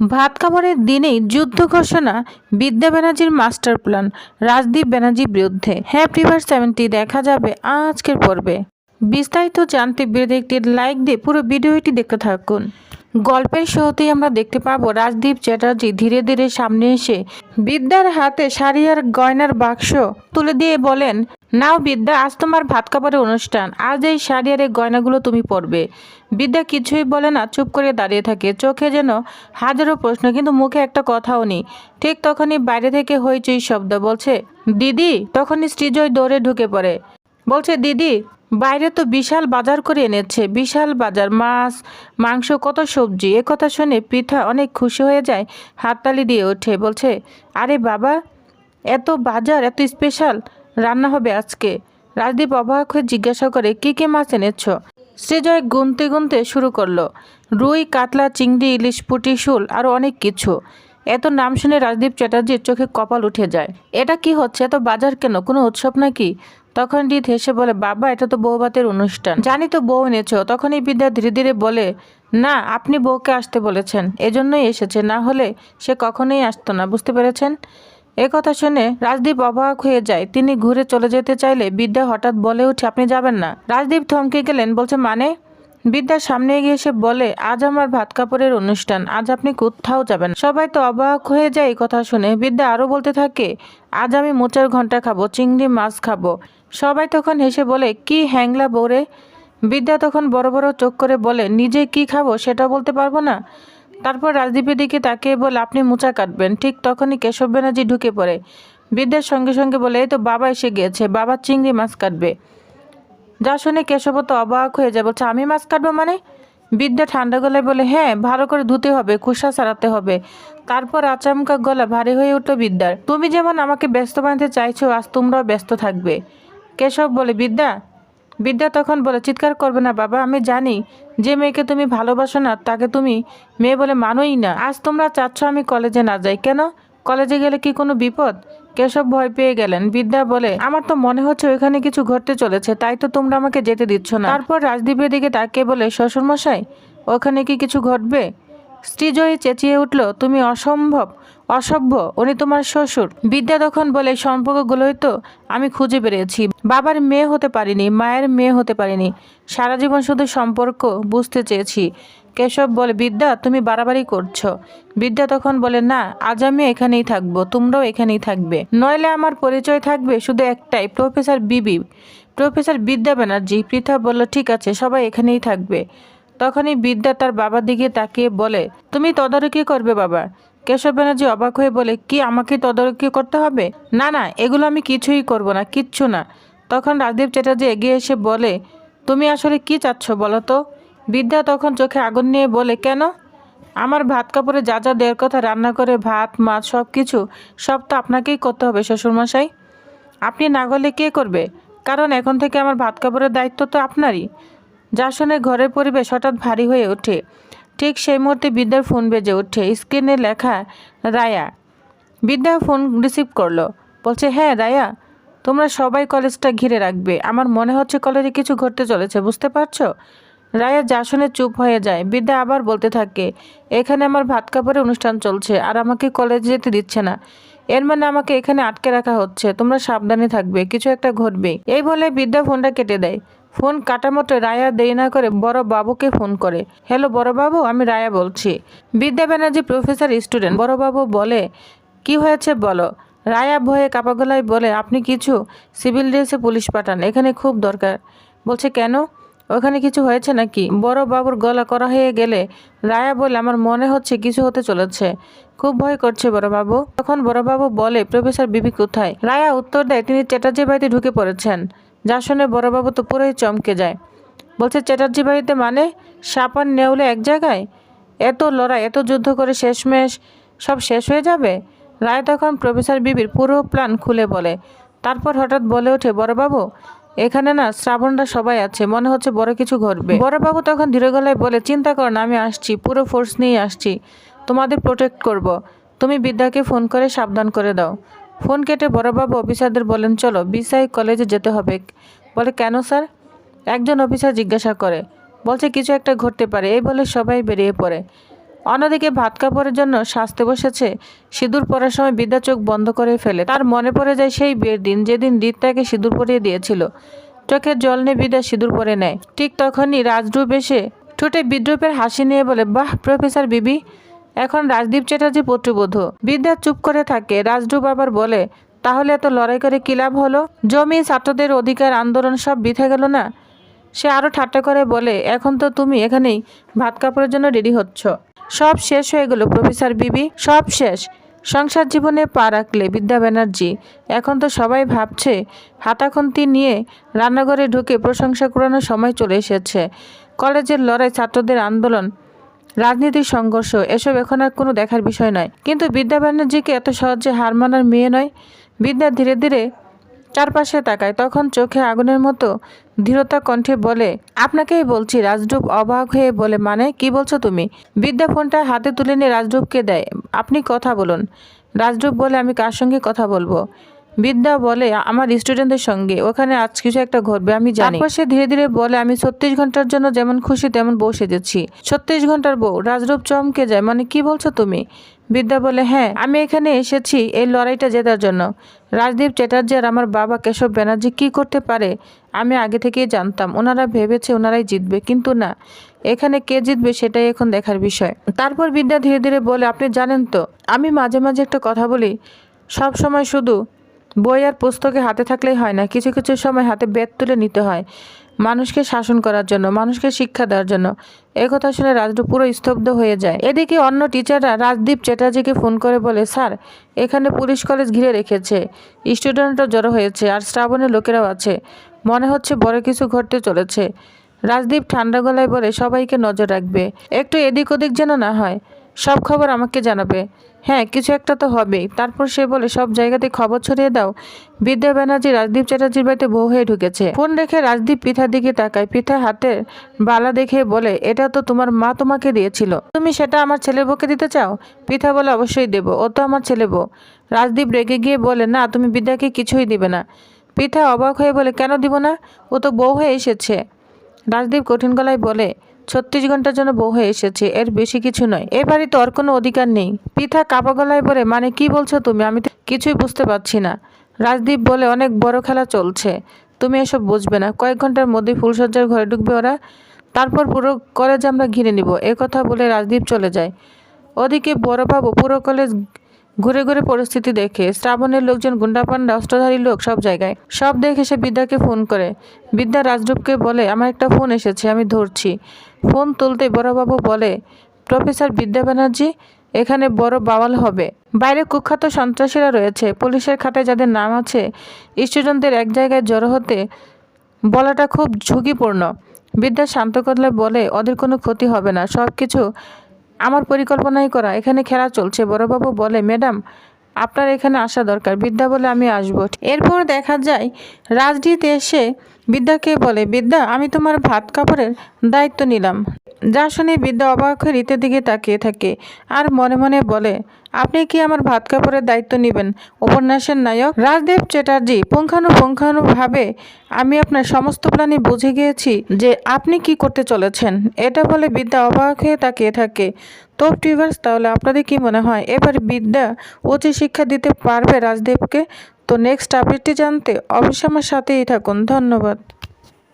ভাত খাবারের দিনেই যুদ্ধ ঘোষণা, বিদ্যা ব্যানার্জির মাস্টার প্ল্যান, রাজদীপ ব্যানার্জির বিরুদ্ধে। হ্যাপি ভার সেভেন্টি দেখা যাবে আজকের পর্বে। বিস্তারিত জানতে ভিডিওতে একটি লাইক দিয়ে পুরো ভিডিওটি দেখতে থাকুন। গল্পের শুরুতেই আমরা দেখতে পাবো রাজদীপ চ্যাটার্জি ধীরে ধীরে সামনে এসে বিদ্যার হাতে শাড়ি আর গয়নার বাক্স তুলে দিয়ে বলেন নাও বিদ্যা, আজ তোমার ভাত খাবারের অনুষ্ঠান। আজ এই শাড়ি আর এই গয়নাগুলো তুমি পরবে। বিদ্যা কিছুই বলে না, চুপ করে দাঁড়িয়ে থাকে। চোখে যেন হাজারো প্রশ্ন, কিন্তু মুখে একটা কথাও নেই। ঠিক তখনই বাইরে থেকে হইচই শব্দ বলছে, দিদি, তখনই সৃজয় দৌড়ে ঢুকে পড়ে। বলছে, দিদি, বাইরে তো বিশাল বাজার করে এনেছে। বিশাল বাজার, মাছ, মাংস, কত সবজি। এ কথা শুনে পিঠা অনেক খুশি হয়ে যায়, হাততালি দিয়ে ওঠে। বলছে, আরে বাবা, এত বাজার, এত স্পেশাল রান্না হবে আজকে। রাজদীপ অবাক হয়ে জিজ্ঞাসা করে, কী কী মাছ এনেছ? সৃজয় গুনতে গুনতে শুরু করল। রুই, কাতলা, চিংড়ি, ইলিশ, পুটি, শুল আরও অনেক কিছু। এত নাম শুনে রাজদীপ চ্যাটার্জির চোখে কপাল উঠে যায়। এটা কি হচ্ছে? এত বাজার কেন? কোনো উৎসব নাকি? তখন রিত হেসে বলে, বাবা, এটা তো বউভাতের অনুষ্ঠান। জানি তো বউ এনেছ। তখনই বিদ্যা ধীরে ধীরে বলে, না, আপনি বউকে আসতে বলেছেন। এজন্যই এসেছে। না হলে সে কখনোই আসতো না। বুঝতে পেরেছেন? এ কথা শুনে রাজদীপ অবাক হয়ে যায়। তিনি ঘুরে চলে যেতে চাইলে বিদ্যা হঠাৎ বলে উঠে, আপনি যাবেন না। রাজদীপ থমকে গেলেন, বলছে মানে? বিদ্যার সামনে এগিয়ে এসে বলে, আজ আমার ভাত কাপড়ের অনুষ্ঠান, আজ আপনি কোথাও যাবেন সবাই তো অবাক হয়ে যায় এই কথা শুনে। বিদ্যা আরও বলতে থাকে, আজ আমি মোচার ঘণ্টা খাব, চিংড়ি মাছ খাব। সবাই তখন হেসে বলে, কি হ্যাংলা বৌরে বিদ্যা তখন বড় বড় চোখ করে বলে, নিজে কি খাব সেটা বলতে পারব না? তারপর রাজদীপের দিকে তাকিয়ে বলে, আপনি মোচা কাটবেন। ঠিক তখনই কেশব ব্যানার্জি ঢুকে পড়ে। বিদ্যার সঙ্গে সঙ্গে বলে, এই তো বাবা এসে গিয়েছে, বাবা চিংড়ি মাছ কাটবে। যা শুনে কেশব তো অবাক হয়ে যায়, বলছে, আমি মাছ কাটবো মানে? বিদ্যা ঠান্ডা গলায় বলে হ্যাঁ ভালো করে ধুতে হবে কুসা সারাতে হবে। তারপর আচমকা গলা ভারী হয়ে উঠল বিদ্যার তুমি যেমন আমাকে ব্যস্ত বানাতে চাইছো, আজ তোমরাও ব্যস্ত থাকবে। কেশব বলে বিদ্যা বিদ্যা তখন বলে, চিৎকার করবে না বাবা, আমি জানি যে মেয়েকে তুমি ভালোবাসো না, তাকে তুমি মেয়ে বলে মানোই না। আজ তোমরা চাচ্ছ আমি কলেজে না যাই। কেন? কলেজে গেলে কি কোনো বিপদ? কেশব ভয় পেয়ে গেলেন। বিদ্যা বলে, আমার তো মনে হচ্ছে ওইখানে কিছু ঘটতে চলেছে, তাই তো তোমরা আমাকে যেতে দিচ্ছ না। তারপর রাজদীপের দিকে তাকে বলে, শ্বশুরমশাই, ওখানে কি কিছু ঘটবে? শ্রীজয়ী চেঁচিয়ে উঠল, তুমি অসম্ভব, অসভ্য, উনি তোমার শ্বশুর। বিদ্যা তখন বলে "এই সম্পর্কগুলোই তো আমি খুঁজে পেরেছি। বাবার মেয়ে হতে পারিনি, মায়ের মেয়ে হতে পারিনি। সারা জীবন শুধু সম্পর্ক বুঝতে চেয়েছি। কেশব বলে, বিদ্যা, তুমি বাড়াবাড়ি করছ। বিদ্যা তখন বলে, না, আজ আমি এখানেই থাকব, তোমরাও এখানেই থাকবে। নইলে আমার পরিচয় থাকবে শুধু একটাই, প্রফেসর বিবি। প্রফেসর বিদ্যা ব্যানার্জি পৃথা বলল, ঠিক আছে, সবাই এখানেই থাকবে। তখনই বিদ্যা তার বাবার দিকে তাকিয়ে বলে, তুমি তদারকি করবে বাবা? কেশব ব্যানার্জি অবাক হয়ে বলে, কি আমাকে তদারকি করতে হবে? না না, এগুলো আমি কিছুই করব না, কিচ্ছু না। তখন রাজদীপ চ্যাটার্জি এগিয়ে এসে বলে, তুমি আসলে কি চাচ্ছ বলো তো? বিদ্যা তখন চোখে আগুন নিয়ে বলে, কেন? আমার ভাত কাপড়ে যা যা দেওয়ার কথা, রান্না করে, ভাত, মাছ সব কিছু সব তো আপনাকেই করতে হবে, শ্বশুরমশাই। আপনি না গলে কে করবে? কারণ এখন থেকে আমার ভাত কাপড়ের দায়িত্ব তো আপনারই। যা শুনে ঘরের পরিবেশ হঠাৎ ভারী হয়ে ওঠে। ঠিক সেই মুহূর্তে বিদ্যার ফোন বেজে ওঠে। স্ক্রিনে লেখা, রায়া। বিদ্যা ফোন রিসিভ করল। বলছে হ্যাঁ রায়া, তোমরা সবাই কলেজটা ঘিরে রাখবে। আমার মনে হচ্ছে কলেজে কিছু ঘটতে চলেছে, বুঝতে পারছ? রায়া যা শুনে চুপ হয়ে যায়। বিদ্যা আবার বলতে থাকে, এখানে আমার ভাত কাপড়ের অনুষ্ঠান চলছে আর আমাকে কলেজে যেতে দিচ্ছে না। এর মানে আমাকে এখানে আটকে রাখা হচ্ছে। তোমরা সাবধানে থাকবে, কিছু একটা ঘটবে। এই বলে বিদ্যা ফোনটা কেটে দেয়। ফোন কাটা মতো রায়া দেরি না করে বড় বাবুকে ফোন করে। হ্যালো, বড় বাবু, আমি রায়া বলছি। বিদ্যা ব্যানার্জি প্রফেসর, স্টুডেন্ট। বড় বাবু বলে, কি হয়েছে বলো? রায়া ভয়ে কাপা গলায় বলে, আপনি কিছু সিভিল ড্রেসে পুলিশ পাঠান, এখানে খুব দরকার। বলছে, কেন? ওখানে কিছু হয়েছে নাকি? বড় বাবুর গলা করা হয়ে গেলে রায়া বলে, আমার মনে হচ্ছে কিছু হতে চলেছে। খুব ভয় করছে বড়বাবু তখন বড়বাবু বলে, প্রফেসর বিবি কোথায়? রায়া উত্তর দেয়, তিনি চ্যাটার্জি বাড়িতে ঢুকে পড়েছেন। যা শুনে বড়বাবু তো পুরোই চমকে যায়। বলছে, চ্যাটার্জি বাড়িতে মানে? সাপান নেউলে এক জায়গায়? এত লড়াই, এত যুদ্ধ করে শেষমেশ সব শেষ হয়ে যাবে? রায় তখন প্রফেসর বিবির পুরো প্ল্যান খুলে বলে। তারপর হঠাৎ বলে ওঠে, বড়বাবু, এখানে না শ্রাবণরা সবাই আছে, মনে হচ্ছে বড় কিছু ঘটবে। বড়বাবু তখন ধীরে গলায় বলে, চিন্তা কর না, আমি আসছি, পুরো ফোর্স নিয়ে আসছি। তোমাদের প্রোটেক্ট করব। তুমি বিদ্যাকে ফোন করে সাবধান করে দাও। ফোন কেটে বড়বাবু অফিসারদের বলেন, চলো, বিসাই কলেজে যেতে হবে। বলে, কেন স্যার? একজন অফিসার জিজ্ঞাসা করে, বলছে কিছু একটা ঘটতে পারে। এই বলে সবাই বেরিয়ে পড়ে। অন্যদিকে ভাত কাপড়ের জন্য সাজতে বসেছে, সিঁদুর পরার সময় বিদ্যা চোখ বন্ধ করে ফেলে। তার মনে পড়ে যায় সেই বিয়ের দিন, যেদিন রিত তাকে সিঁদুর পরিয়ে দিয়েছিল। চোখের জল নিয়ে বিদ্যা সিঁদুর পরে নেয়। ঠিক তখনই রাজরূপ এসে ঠোঁটে বিদ্রুপের হাসি নিয়ে বলে, বাহ, প্রফেসর বিবি এখন রাজদীপ চ্যাটার্জি পুত্রবধূ। বিদ্যা চুপ করে থাকে। রাজরূপ আবার বলে, তাহলে এত লড়াই করে কী লাভ হলো? জমি, ছাত্রদের অধিকার, আন্দোলন সব বৃথা গেল না? সে আরও ঠাট্টা করে বলে, এখন তো তুমি এখানেই ভাত কাপড়ের জন্য রেডি হচ্ছ। সব শেষ হয়ে গেল, প্রফেসর বিবি, সব শেষ। সংসার জীবনে পা রাখলে বিদ্যা ব্যানার্জি। এখন তো সবাই ভাবছে, হাতাখন্তি নিয়ে রান্নাঘরে ঢুকে প্রশংসা করানোর সময় চলে এসেছে। কলেজের লড়াই, ছাত্রদের আন্দোলন রাজনীতির সংঘর্ষ, এসব এখন আর কোনো দেখার বিষয় নয়। কিন্তু বিদ্যা ব্যানার্জিকে এত সহজে হার মানার মেয়ে নয়। বিদ্যা ধীরে ধীরে চারপাশে তাকায়, তখন চোখে আগুনের মতো দৃঢ়তা কণ্ঠে বলে, আপনাকেই বলছি রাজডুব অবাক হয়ে বলে মানে কি বলছো তুমি? বিদ্যা ফোনটা হাতে তুলে নিয়ে রাজরূপকে দেয়, আপনি কথা বলুন। রাজরূপ বলে, আমি কার সঙ্গে কথা বলব? বিদ্যা বলে, আমার স্টুডেন্টদের সঙ্গে, ওখানে আজ কিছু একটা ঘটবে, আমি জানি। সে ধীরে ধীরে বলে, আমি ছত্রিশ ঘণ্টার জন্য যেমন খুশি তেমন বউ সেজেছি। ছত্রিশ ঘণ্টার বউ, রাজরূপ চমকে যায় মানে কি বলছো তুমি? বিদ্যা বলে হ্যাঁ আমি এখানে এসেছি এই লড়াইটা জেতার জন্য। রাজদীপ চ্যাটার্জি আর আমার বাবা কেশব ব্যানার্জি কি করতে পারে, আমি আগে থেকেই জানতাম। ওনারা ভেবেছে ওনারাই জিতবে, কিন্তু না। এখানে কে জিতবে সেটাই এখন দেখার বিষয়। তারপর বিদ্যা ধীরে ধীরে বলে, আপনি জানেন তো, আমি মাঝে মাঝে একটা কথা বলি। সব সময় শুধু বই আর পুস্তকে হাতে থাকলেই হয় না। কিছু কিছু সময় হাতে বেত তুলে নিতে হয় মানুষকে শাসন করার জন্য, মানুষকে শিক্ষা দেওয়ার জন্য। একথা শুনে রাজরূপ পুরো স্তব্ধ হয়ে যায়। এদিকে অন্য টিচাররা রাজদীপ চ্যাটার্জিকে ফোন করে বলে, স্যার, এখানে পুলিশ কলেজ ঘিরে রেখেছে। স্টুডেন্টরা জড়ো হয়েছে আর শ্রাবণের লোকেরাও আছে। মনে হচ্ছে বড় কিছু ঘটতে চলেছে। রাজদীপ ঠান্ডা গলায় বলে, সবাইকে নজর রাখবে। একটু এদিক ওদিক যেন না হয়। সব খবর আমাকে জানাবে। হ্যাঁ কিছু একটা তো হবেই। তারপর সে বলে, সব জায়গাতে খবর ছড়িয়ে দাও। বিদ্যা ব্যানার্জি, রাজদীপ চ্যাটার্জির বাড়িতে বউ হয়ে ঢুকেছে। ফোন রেখে রাজদীপ পিঠার দিকে তাকায়। পিঠা হাতে বালা দেখে বলে, এটা তো তোমার মা তোমাকে দিয়েছিল। তুমি সেটা আমার ছেলের বউকে দিতে চাও? পিঠা বলে, অবশ্যই দেবো। ও তো আমার ছেলে বউ। রাজদীপ রেগে গিয়ে বলে, না, তুমি বিদ্যাকে কিছুই দিবে না। পিঠা অবাক হয়ে বলে, কেন দিব না? ও তো বউ হয়ে এসেছে। রাজদীপ কঠিন গলায় বলে ছত্রিশ ঘণ্টার জন্য বউ হয়ে এসেছে, এর বেশি কিছু নয়। এ বাড়িতে ওর কোনো অধিকার নেই। পিঠা কাপা গলায় বলে মানে কি বলছো তুমি? আমি তো কিছুই বুঝতে পারছি না। রাজদীপ বলে, অনেক বড় খেলা চলছে। তুমি এসব বুঝবে না। কয়েক ঘণ্টার মধ্যেই ফুলসজ্জার ঘরে ঢুকবে ওরা। তারপর পুরো কলেজ আমরা ঘিরে নিব। এ কথা বলে রাজদীপ চলে যায়। ওদিকে বড়বাবু পুরো কলেজ ঘুরে ঘুরে পরিস্থিতি দেখে শ্রাবণের লোকজন গুন্ডাপান্ডা, অস্ত্রধারী লোক সব জায়গায়। সব দেখে সে বিদ্যাকে ফোন করে। বিদ্যা রাজরূপকে বলে, আমার একটা ফোন এসেছে, আমি ধরছি। ফোন তুলতে বড়বাবু বলে, প্রফেসর বিদ্যা ব্যানার্জি, এখানে বড় বাওয়াল হবে। বাইরে কুখ্যাত সন্ত্রাসীরা রয়েছে। পুলিশের খাতায় যাদের নাম আছে স্টুডেন্টদের এক জায়গায় জড়ো হতে বলাটা খুব ঝুঁকিপূর্ণ। বিদ্যা শান্ত করলে বলে, ওদের কোনো ক্ষতি হবে না। সব কিছু আমার পরিকল্পনাই করা। এখানে খেলা চলছে, বড়বাবু বলে, ম্যাডাম, আপনার এখানে আসা দরকার, বিদ্যা বলে আমি আসব। এরপর দেখা যায় রাজনীতি এসে বিদ্যাকে বলে, বিদ্যা, আমি তোমার ভাত কাপড়ের দায়িত্ব নিলাম। যা শুনে বিদ্যা অবাক হয়ে রীতের দিকে তাকিয়ে থাকে আর মনে মনে বলে, আপনি কি আমার ভাত কাপড়ের দায়িত্ব নেবেন, উপন্যাসের নায়ক? রাজদেব চ্যাটার্জি পুঙ্খানুপুঙ্খানুভাবে, আমি আপনার সমস্ত প্ল্যানই বুঝে গিয়েছি যে আপনি কি করতে চলেছেন। এটা বলে বিদ্যা অবাক হয়ে তাকিয়ে থাকে। তো টিভার্স তাহলে আপনাদের কি মনে হয়, এবার বিদ্যা উচিত শিক্ষা দিতে পারবে রাজদেবকে তো নেক্সট আপডেটটি জানতে অবশ্যই আমার সাথেই থাকুন। ধন্যবাদ।